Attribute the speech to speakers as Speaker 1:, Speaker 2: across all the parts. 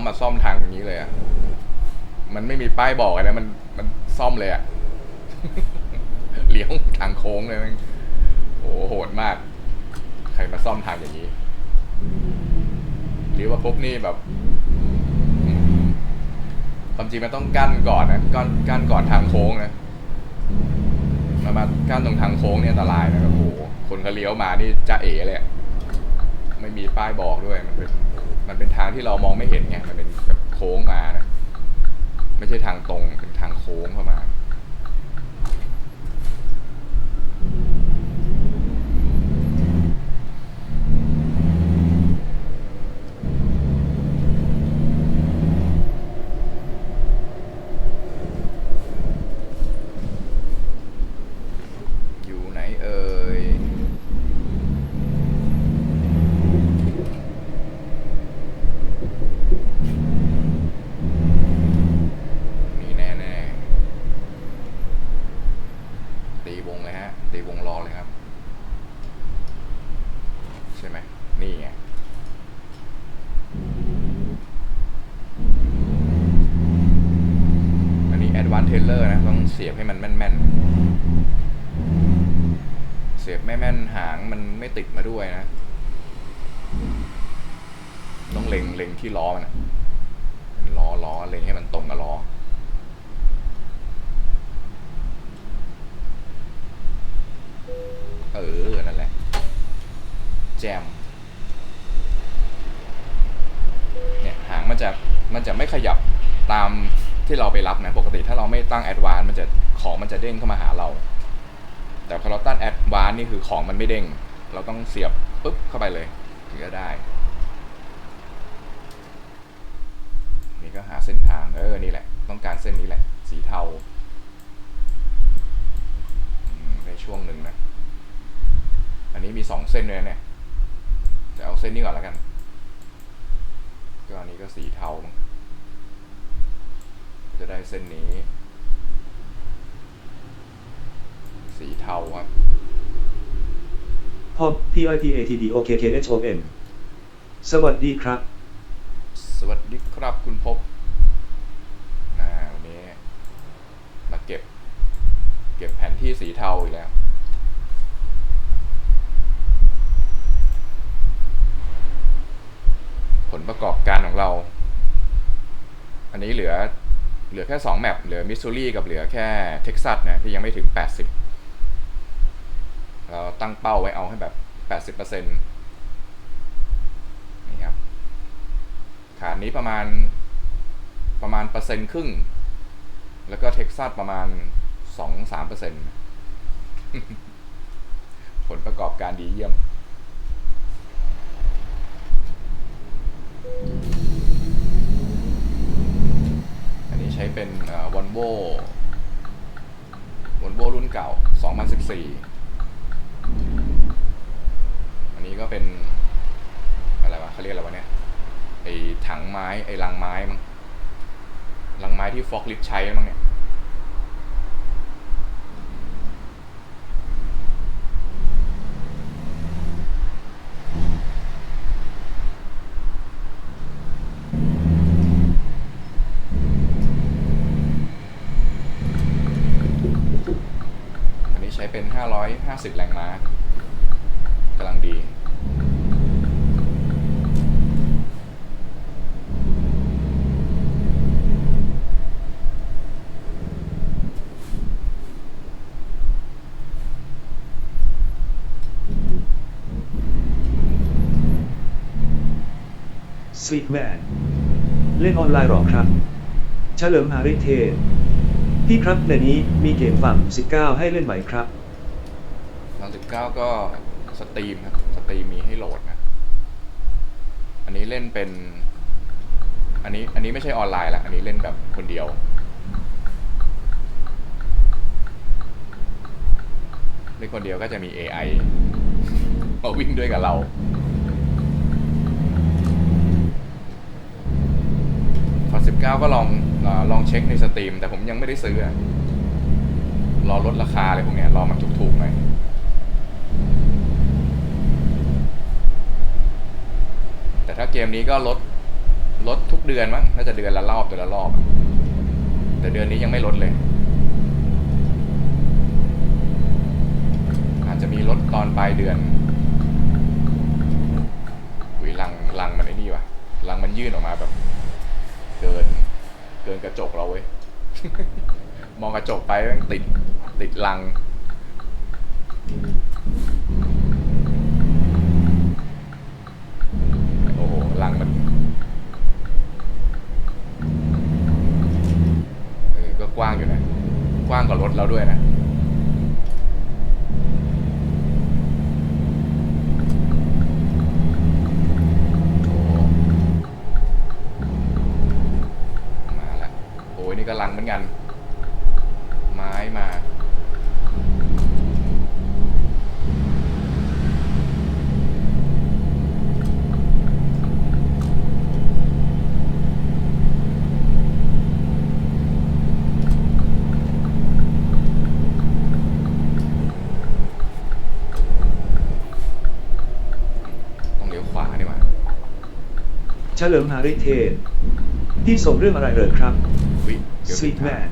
Speaker 1: ต้องมาซ่อมทางอย่างนี้เลยอะ่ะ มันไม่มีป้ายบอกอะนะมันมันซ่อมเลยอะ่ะ เลี้ยวทางโค้งเลยมันโอ้โหดมาก ใครมาซ่อมทางอย่างนี้หรือว่าปุ๊บนี่แบบความจริงมันต้องกั้นก่อนนะกั้นกั้นก่อนทางโค้งนะมามากั้นตรงทางโค้งเนี่ยอันตรายนะครับโอ้โหคนเขาเลี้ยวมานี่จะเอ๋เลยอะ ไม่มีป้ายบอกด้วย มันเป็นมันเป็นทางที่เรามองไม่เห็นไงมันเป็นแบบโค้งมานะ ไม่ใช่ทางตรงเป็นทางโค้งเข้ามา นี่ไงอันนี้แอดวานเทเลอร์นะ ต้องเสียบให้มันแม่นๆ เสียบแม่นๆหางมันไม่ติดมาด้วยนะ ต้องเล็งเล็งที่ล้อมันล้อล้อเล็งให้มันตรงกับล้อ เราไปรับนะปกติถ้าเราไม่ตั้งแอดวานมันจะของมันจะเด้งเข้ามาหาเรา แต่พอเราตั้งแอดวานนี่คือของมันไม่เด้ง เราต้องเสียบปุ๊บเข้าไปเลยถึงจะได้ นี่ก็หาเส้นทางเออนี่แหละ ต้องการเส้นนี้แหละ สีเทาในช่วงหนึ่งนะ อันนี้มีสองเส้นเลยนะเนี่ยจะเอาเส้นนี้ก่อนแล้วกันก็อันนี้ก็สีเทามั้ง จะได้เส้นนี้ สีเทาครับ
Speaker 2: พอ P I P A T D O K K H O N สวัสดีครับ
Speaker 1: สวัสดีครับคุณพบอ่าวันนี้ มาเก็บ เก็บแผนที่สีเทาอีกแล้วผลประกอบการของเรา อันนี้เหลือ เหลือแค่สองแมปเหลือมิสซูรีกับเหลือแค่เท็กซัสนะที่ยังไม่ถึง 80 เราตั้งเป้าไว้เอาให้แบบ 80%นี่ครับฐานนี้ประมาณประมาณเปอร์เซ็นต์ครึ่ง แล้วก็เท็กซัสประมาณสองสามเปอร์เซ็นต์ผลประกอบการดีเยี่ยม เป็นวอลโว่วอลโว่รุ่นเก่า 2014 อันนี้ก็เป็น อะไรวะเขาเรียกอะไรวะเนี่ย ไอ้ถังไม้ ไอ้ลังไม้มั้งลังไม้ที่ฟอกลิฟใช้มั้งเนี่ย อันนี้ใช้เป็น 550 แรงม้ากำลังดี
Speaker 2: Sweet Man เล่นออนไลน์หรอครับ เฉลิมหาริเทศพี่ครับในนี้มีเกมฝั่ง 19 ให้เล่นไหมครับ
Speaker 1: ตอน19 ก็สตรีมครับสตรีมมีให้โหลดนะ อันนี้เล่นเป็น อันนี้อันนี้ไม่ใช่ออนไลน์ละ อันนี้เล่นแบบคนเดียวเล่นคนเดียวก็จะมี AI มาวิ่งด้วยกับเรา พอ 19 ก็ลองอลองเช็คในสตรีม แต่ผมยังไม่ได้ซื้ออะรอลดราคาอะไรพวกเนี้ยรอมันถูกๆหน่อย แต่ถ้าเกมนี้ก็ลดลดทุกเดือนมั้งน่าจะเดือนละรอบเดือนละรอบอะแต่เดือนนี้ยังไม่ลดเลย อาจจะมีลดตอนปลายเดือนอุ้ยลังลังมันไอ้นี่ว่ะลังมันยื่นออกมาแบบ เกิน เกินกระจกเราเว้ย มองกระจกไปแม่งติด ติดลัง โอ้โหลังมันเออก็กว้างอยู่นะ กว้างกว่ารถเราด้วยนะ โอ้มาแล้วโอ้ยนี่ก็ลังเหมือนกัน ไม้มา ต้องเลี้ยวขวานี่หว่า
Speaker 2: เฉลิมหาริเทศพี่ส่งเรื่องอะไรเลยครับ
Speaker 1: อุ๊ยเดี๋ยว
Speaker 2: Sweet
Speaker 1: ผิดทาง
Speaker 2: Man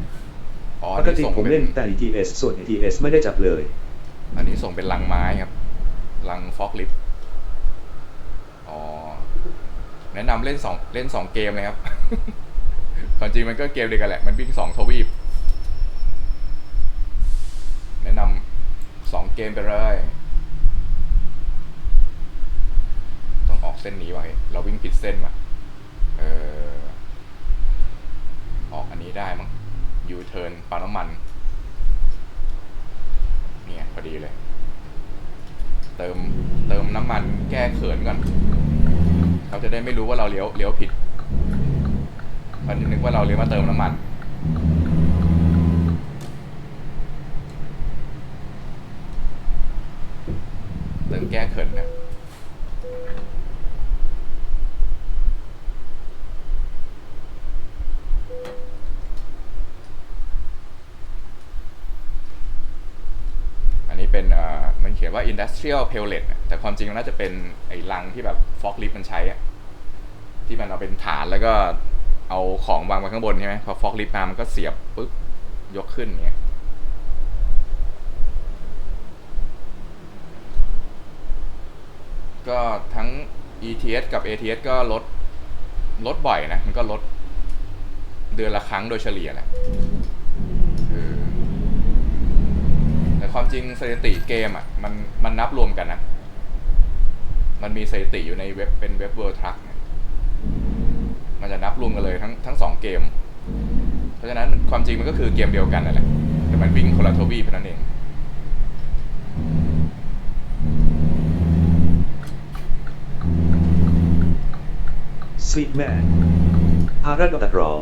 Speaker 1: อ๋อ
Speaker 2: ปกติ
Speaker 1: ที่ส่ง
Speaker 2: ผม
Speaker 1: ป็
Speaker 2: เล่นแต่ ETS ส่วน ETS ไม่ได้จับเลย
Speaker 1: อันนี้ส่งเป็นลังไม้ครับ ลังฟอกลิฟอ๋อ แนะนำเล่นสองเล่นสองเกมเลยครับความจริงมันก็เกมเดียวกันแหละ มันวิ่งสองทวีป แนะนำสองเกมไปเลย ต้องออกเส้นนี้ไว้ เราวิ่งผิดเส้นว่ะ เออออกอันนี้ได้มั้งยูเทิร์นปั๊มน้ำมัน เนี่ยพอดีเลย เติมเติมน้ำมันแก้เขินก่อนเขาจะได้ไม่รู้ว่าเราเลี้ยวเลี้ยวผิดเขาจะนึกว่าเราเลี้ยวมาเติมน้ำมันเติมแก้เขินนะอัน industrial pellet แต่ความจริงมันน่าจะเป็นไอ้ลังที่แบบฟอกลิฟมันใช้อะที่มันเอาเป็นฐานแล้วก็เอาของวางไว้ข้างบนใช่ไหมพอฟอกลิฟมามันก็เสียบปุ๊บยกขึ้นเงี้ยก็ทั้ง ETS กับ ATS ก็ลดลดบ่อยนะ มันก็ลดเดือนละครั้งโดยเฉลี่ยแหละแต่ความจริงสถิติเกมอะ มันมันนับรวมกันนะ มันมีสถิติอยู่ในเว็บเป็นเว็บเวิร์ทักมันจะนับรวมกันเลยทั้งทั้งสองเกม เพราะฉะนั้นความจริงมันก็คือเกมเดียวกันนั่นแหละแต่มันวิ่งคนละทวีปเท่านั้นเอง
Speaker 2: สวีทแมนภารกิจตัดรอ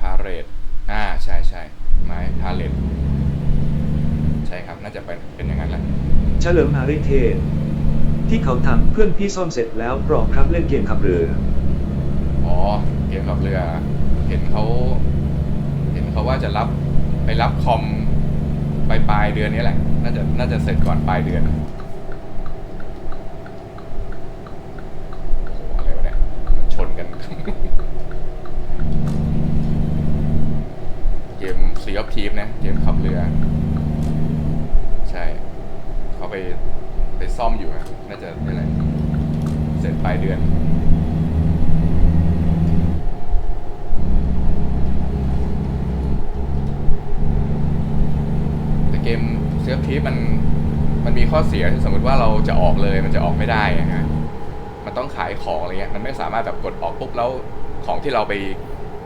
Speaker 1: พาเรตอ่า ใช่ใช่ไม้พาเรตใช่ครับ น่าจะเป็นเป็นอย่างนั้นแหละ
Speaker 2: เฉ ลิมหาริเทศที่เขาทำเพื่อนพี่ซ่อมเสร็จแล้วรอครับเล่นเกมขับเรือ
Speaker 1: อ๋อ เกมขับเรือ เห็นเขาเห็นเขาว่าจะรับไปรับคอมปลายปลายเดือนนี้แหละ น่าจะน่าจะเสร็จก่อนปลายเดือนอะไรวะเนี่ยมันชนกัน เกม Sea of Thieves นะ เกมขับเรือ ใช่ เขาไปไปซ่อมอยู่นะน่าจะนี่แหละเสร็จปลายเดือน แต่เกมเซฟทีมันมันมีข้อเสียที่สมมติว่าเราจะออกเลยมันจะออกไม่ได้อะฮะมันต้องขายของอะไรเงี้ยมันไม่สามารถแบบกดออกปุ๊บแล้วของที่เราไป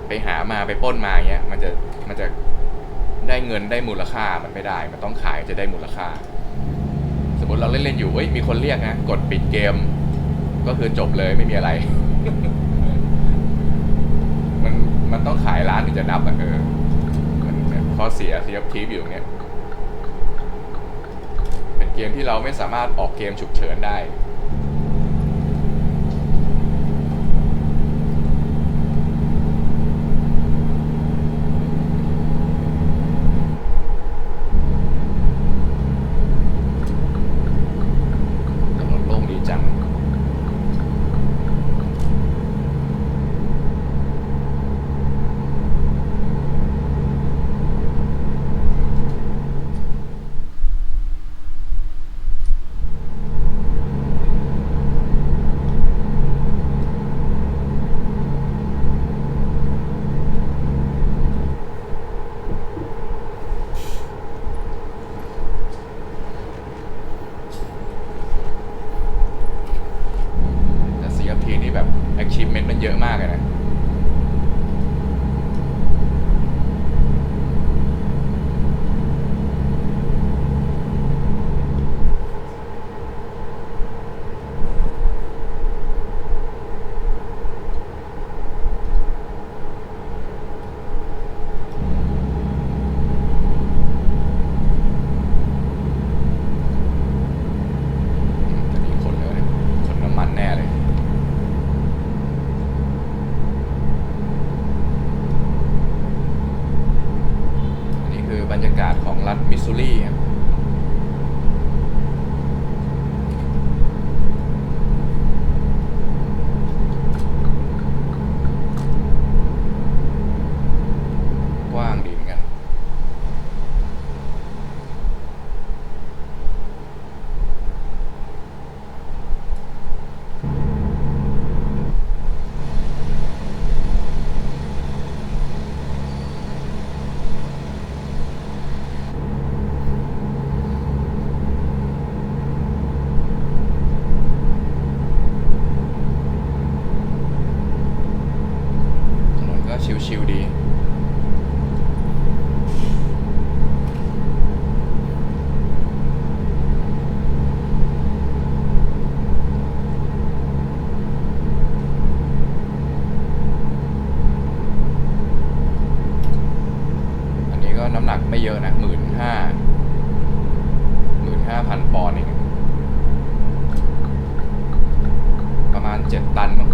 Speaker 1: ไปหามาไปป้นมาเงี้ยมันจะมันจะได้เงินได้มูลค่ามันไม่ได้ มันต้องขายจะได้มูลค่า สมมติเราเล่นเล่นๆอยู่เอ้ยมีคนเรียกนะกดปิดเกม ก็คือจบเลยไม่มีอะไร มันมันต้องขายร้านถึงจะนับอะเออมันมันข้อเสียเสียทีฟอยู่ตรงเนี้ยเป็นเกมที่เราไม่สามารถออกเกมฉุกเฉินได้ ซูรีครับ ชิวๆดี อันนี้ก็น้ำหนักไม่เยอะนะหมื่นห้าหมื่นห้าพันปอนด์เองประมาณเจ็ดตันมั้ง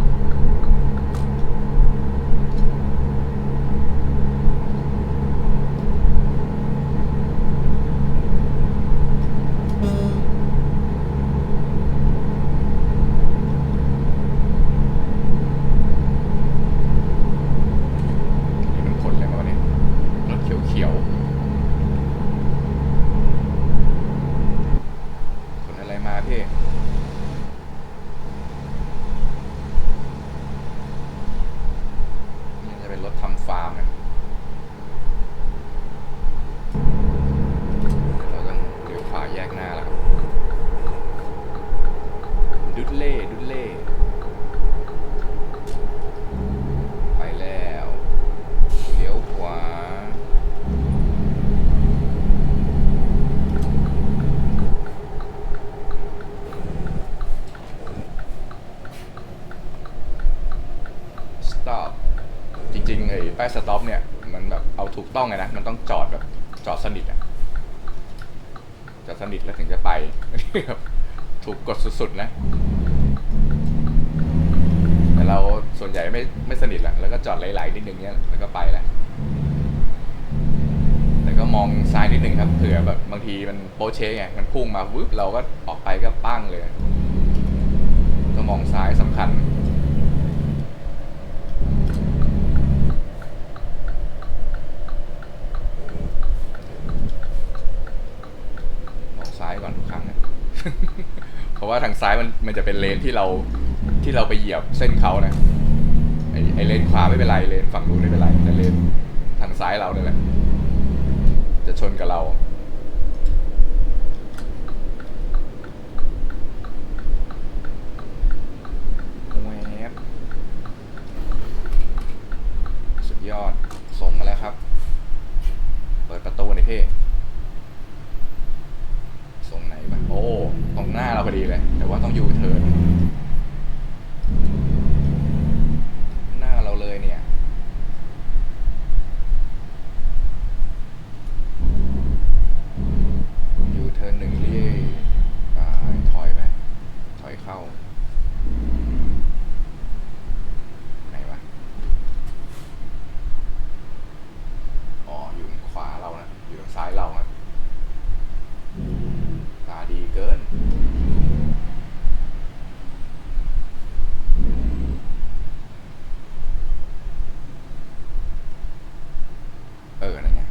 Speaker 1: นี่มันคนอะไรมาวะเนี่ยรถเขียวเขียวๆคนอะไรมาพี่ นี่จะเป็นรถทำฟาร์มนะ เราต้องเลี้ยวขวาแยกหน้าแล้วครับ ดุดเล่ ดุดเล่ ไปแล้ว เลี้ยวขวา stop จ ริงๆไอ้ป้าย stop เนี่ย มันแบบเอาถูกต้องไงนะ มันต้องจอดแบบจอดสนิทอะจอดสนิทแล้วถึงจะไปแบบถูกกดสุดๆนะ แต่เราส่วนใหญ่ไม่ไม่สนิทละแล้วก็จอดไหลๆนิดนึงเนี้ยแล้วก็ไปแหละแต่ก็มองซ้ายนิดนึงครับเผื่อแบบบางทีมันโปเชไงมันพุ่งมาวึบเราก็ออกไปก็ปั้งเลย ก็มองซ้ายสำคัญ มองซ้ายก่อนทุกครั้งอะ เพราะว่าทางซ้ายมันมันจะเป็นเลนที่เราที่เราไปเหยียบเส้นเขานะไอไอเลนขวาไม่เป็นไรเลนฝั่งนู้นไม่เป็นไรแต่เลนทางซ้ายเราเนี่ยแหละจะชนกับเราแวบสุดยอดส่งมาแล้วครับ เปิดประตูหน่อยพี่ ทรงไหนบ้างโอ้ ตรงหน้าเราพอดีเลย แต่ว่าต้องยูเทิร์นหน้าเราเลยเนี่ย ยูเทิร์นหนึ่งเรียอ่าถอยไป ถอยเข้า ไหนวะ อ๋อ อยู่ขวาเรานะ อยู่ทางซ้ายเรานะ ตาดีเกิน เออ นั่นไง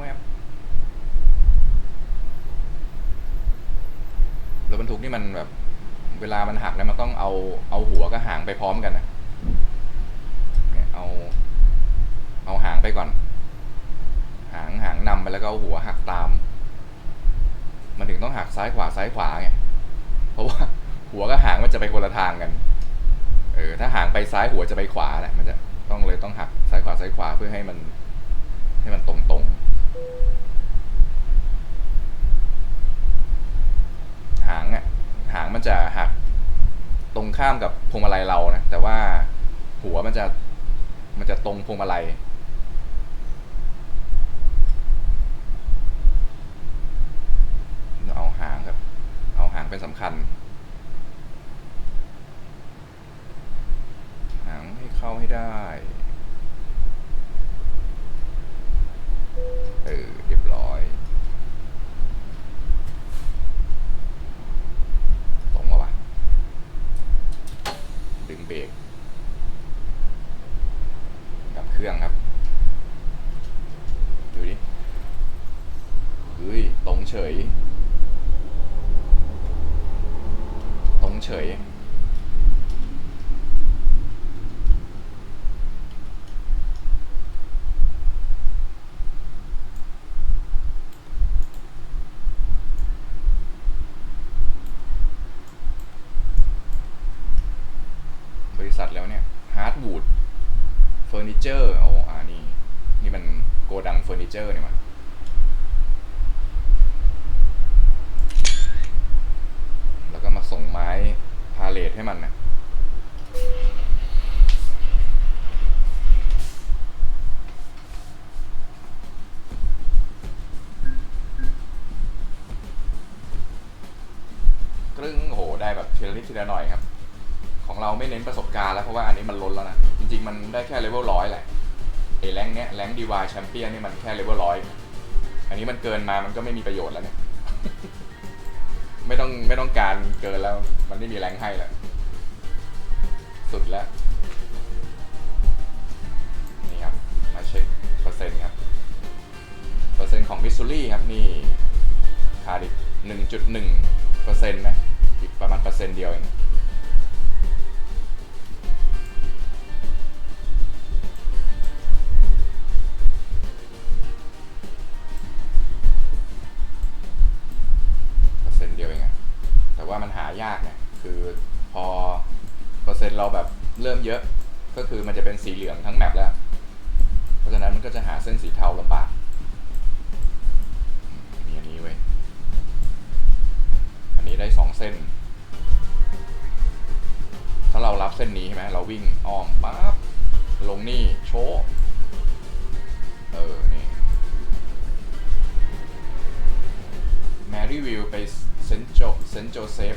Speaker 1: แวบรถบรรทุกนี่มันแบบ เวลามันหักแล้วมันต้องเอา เอาหัวกับหางไปพร้อมกันนะ เนี่ยเอา เอาหางไปก่อน หางหางนำไปแล้วก็เอาหัวหักตาม มันถึงต้องหักซ้ายขวาไงเพราะว่าหัวกับหางมันจะไปคนละทางกันเออถ้าหางไปซ้ายหัวจะไปขวาแหละมันจะต้องเลยต้องหักซ้ายขวาซ้ายขวาเพื่อให้มัน ให้มันตรงตรงหางอะหางมันจะหักตรงข้ามกับพวงมาลัยเรานะแต่ว่าหัวมันจะมันจะตรงพวงมาลัย เอาหางครับ เป็นสำคัญหางให้เข้าให้ได้ เฉย ตรงเฉย บริษัทแล้วเนี่ยฮาร์ดวูดเฟ อร์นิเจอร์โอ้อ่านี่ นี่มันโกดังเฟอร์นิเจอร์นี่มันแล้วก็มาส่งไม้พาเลทให้มันนะ แรงเนี้ยแรงดีวายแชมเปี้ยนนี่มันแค่เลเวลร้อยอันนี้มันเกินมามันก็ไม่มีประโยชน์แล้วเนี่ย ไม่ต้องไม่ต้องการเกินแล้ว มันไม่มีแรงให้แล้ว สุดแล้วนี่ครับ มาเช็คเปอร์เซ็นต์ครับ เปอร์เซ็นต์ของมิสซูรี่ครับนี่ขาดอีกหนึ่งจุดหนึ่งเปอร์เซ็นต์นะอีกประมาณเปอร์เซ็นต์เดียวเอง วิ่งอ้อมปั๊บลงนี่โชว์เออ นี่แมรี่วิลไปเซนโจเซนโจเซฟ